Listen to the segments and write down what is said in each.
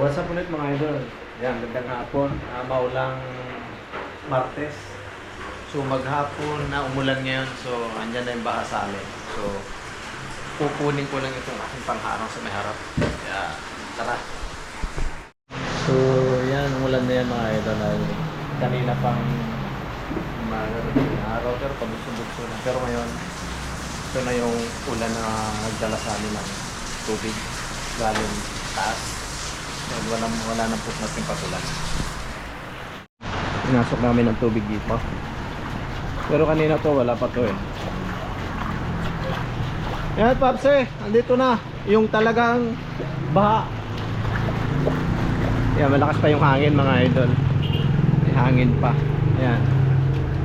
what's up ulit mga idol? Yan, gandang hapon. Uh, maulang Martes. So maghapon na umulan ngayon. So andyan na yung baha sa amin. So kukunin ko lang itong aking pangharang sa may harap. Kaya tara. So yan, umulan na yan mga idol. Ay, Kanina pang umaga pero pabugso-bugso na. Pero ngayon, ito na yung ulan na nagdala sa amin ng tubig galing taas. Dahil walang, wala nang putnas yung patulan. Pinasok namin ng tubig dito. Pero kanina to, wala pa to eh. Yan, Papse, andito na. Yung talagang baha. Yan, malakas pa yung hangin mga idol. May hangin pa. Ayan.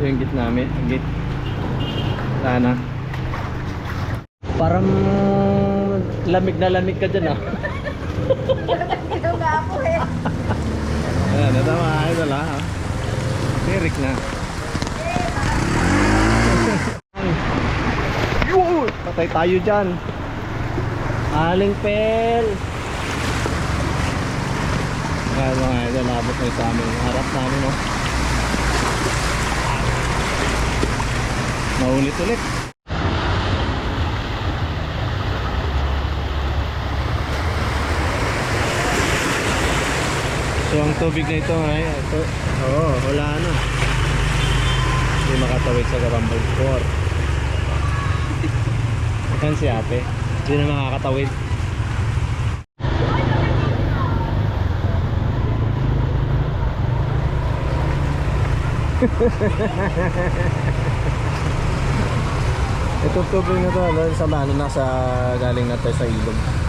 Yung git namin. Ang git. Sana. Parang lamig na lamig ka dyan ah. Ito nga po eh. Ayan, ito mga idol ha. Tirik na. Yun! Patay tayo dyan. Aling pel. Ayan mga idol, abot na sa amin. Harap namin no. Maulit ulit. So ang tubig na ito ay ito. Oo, oh, wala na. Hindi makatawid sa Garambal Core. Ayan si ate. Hindi na makakatawid. Itong tubig na to, sa ano na sa galing na sa ilog.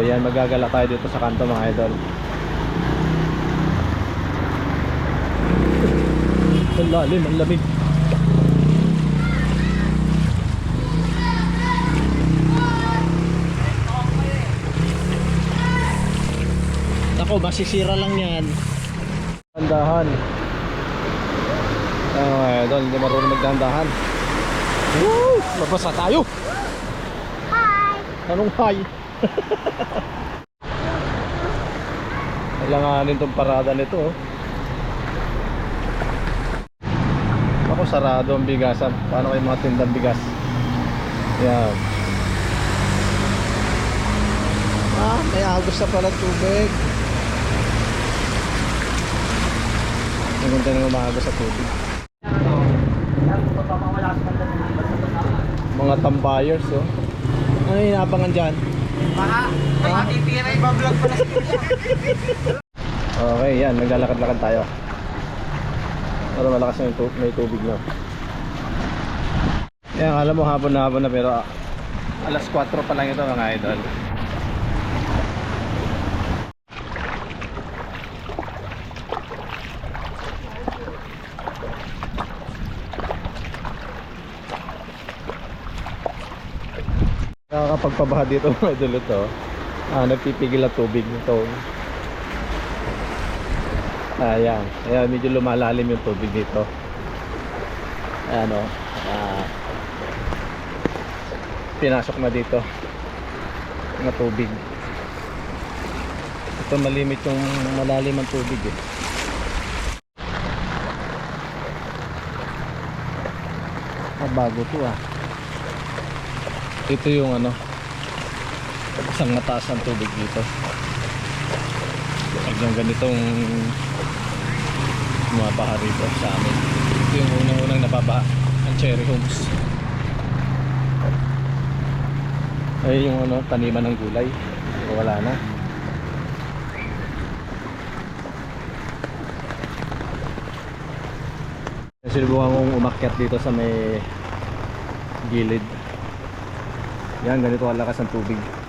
So yan, magagala tayo dito sa kanto mga idol. Ang lalim, ang lamig. Ako, masisira lang yan. Dandahan. Ayan mga idol, hindi marunong magdandahan. Woo! Mabasa tayo! Hi! Anong hi? Kailanganin tong parada nito oh. Ako sarado ang bigasan. Paano kayo mga tindang bigas? Yan. Ah, may agos na pala tubig. Nagunta na umagos sa tubig. Mga tambayers oh. Ano yung inabangan dyan? Baka, baka titira iba vlog Okay, yan. Naglalakad-lakad tayo. Para malakas yung tu- may tubig na. Yan, alam mo hapon na hapon na pero ah, alas 4 pa lang ito mga idol. Nakakapagpabaha dito mga idol ito. Ah, nagpipigil ang tubig nito. Ayan. Ayan, medyo lumalalim yung tubig dito. Ayan o. Ah, pinasok na dito. Mga tubig. Ito malimit yung malalim ang tubig eh. Ah, bago to ah. Ito yung ano. Isang mataas ang tubig dito. Hanggang ganitong bumabaha rito sa amin. Ito yung unang-unang nababaha ang cherry homes. Ay yung ano, taniman ng gulay. Wala na. Sinubukan kong umakyat dito sa may gilid. Yan, ganito ang tubig.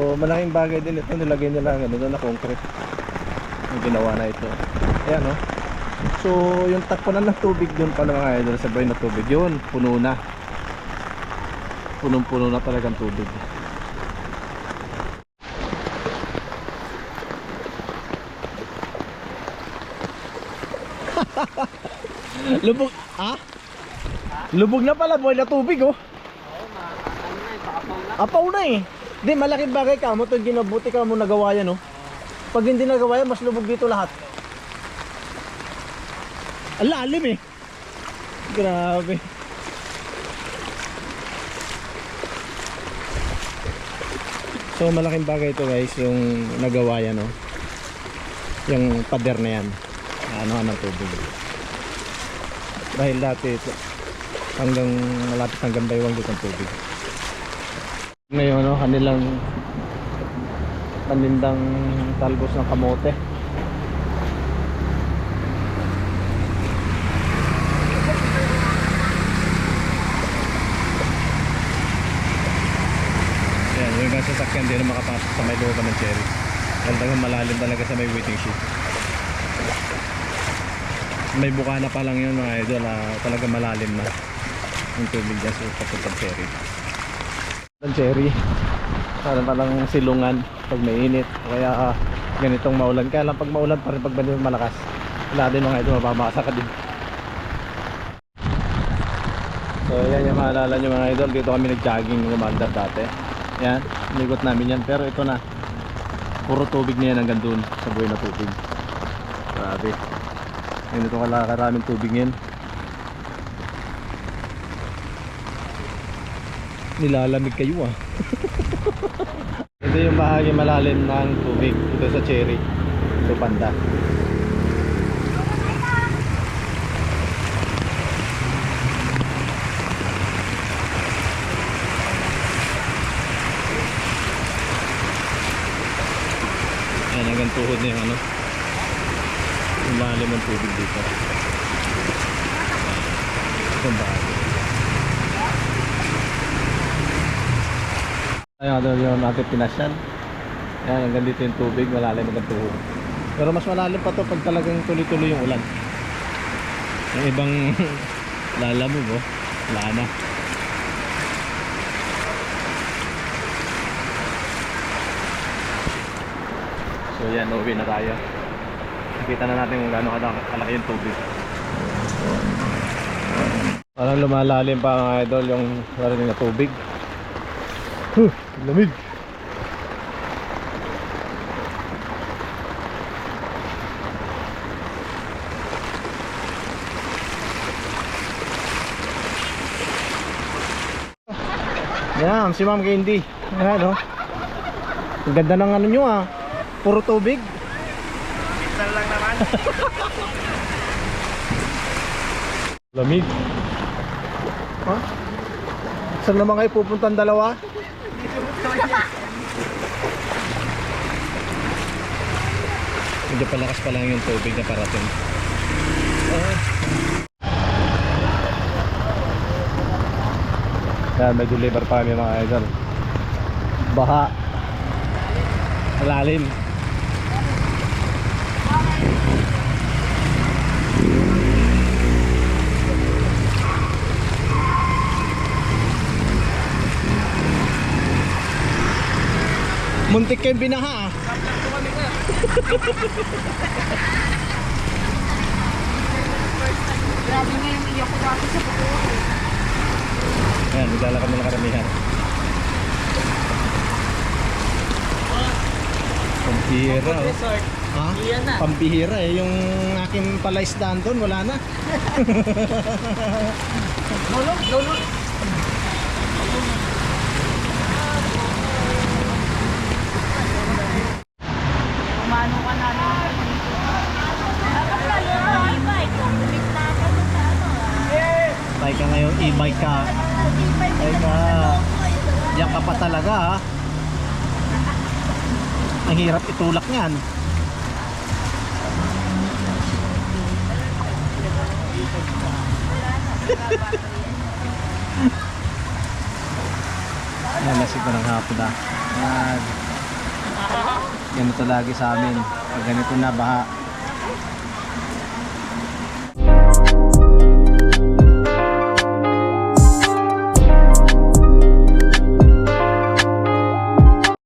So malaking bagay din ito nilagay nila ng ano na concrete. Yung ginawa na ito. Ayan no. So yung takpunan ng tubig doon pala mga idol sa bay na tubig yun puno na. Punong-puno na talagang tubig. Lubog, ha? Lubog na pala, boy na tubig oh. Apaw na eh. Di, malaking bagay ka mo. Ito ginabuti ka mo nagawa yan, oh. Pag hindi nagawa yan, mas lubog dito lahat. Ang lalim eh. Grabe. So, malaking bagay ito guys, yung nagawa yan, oh. Yung pader na yan. Ano ng tubig. Dahil dati ito, hanggang malapit hanggang baywang dito ang tubig. Ngayon, ano, kanilang panindang talbos ng kamote. Yan, yung mga sasakyan din makapasok sa may looban ng cherry. Talagang malalim talaga sa may waiting sheet. May bukana pa lang yun mga idol, ah, talagang malalim na yung tubig dyan sa papuntang cherry. Ang cherry, parang palang silungan pag mainit. Kaya ah, ganitong maulan. Kaya lang pag maulan pa rin pag ganito malakas. Wala din mga idol, mapamasa ka din. So yan yung maalala nyo mga idol, dito kami nag-jogging umandar dati. Yan, inigot namin yan. Pero ito na, puro tubig na yan hanggang dun sa buhay na tubig. Grabe. Ngayon ito kala karaming tubig yan. Nilalamig kayo ah. ito yung bahagi malalim ng tubig dito sa cherry. Ito banda. Yan hanggang tuhod na ano. Yung lalim tubig dito. Itong bahagi. Ayun, ano yung ating pinasyan. Yan, hanggang dito yung tubig, malalim hanggang tuhod. Pero mas malalim pa to pag talagang tuloy-tuloy yung ulan. Yung ibang lalamog, oh. Wala na. So yan, uuwi na tayo. Nakita na natin kung gaano kalaki kalaki yung tubig. Parang lumalalim pa mga idol yung narinig na tubig. Huh, lamig. Yan, si Ma'am Candy. Ayan, oh. Ang ganda ng ano nyo ah. Puro tubig. Minsan lang naman. Lamig. Ha? Saan naman kayo pupuntan dalawa? Medyo palakas pa lang yung tubig na parating. Ah. Yan, may deliver pa kami mga idol. Baha. Malalim. Muntik kayong binaha ah. Grabe nga yung iyak ko dati sa buko. Ayan, naglalakad na lang karamihan. Pampihira oh. Resort. Ha? Iyan na. Pampihira eh. Yung aking palaisdaan doon, wala na. Lolo, lolo. Umano ka na lang. Dapat lalo na e-bike. Bumit na ka dun sa ano ah. Bike ka ngayon, e-bike ka. E-bike Ay ka. Diyan ka pa talaga ha. Ang hirap itulak niyan. Yan, nasip na ng hapon na. Yan. Ganito lagi sa amin. Pag ganito na baha,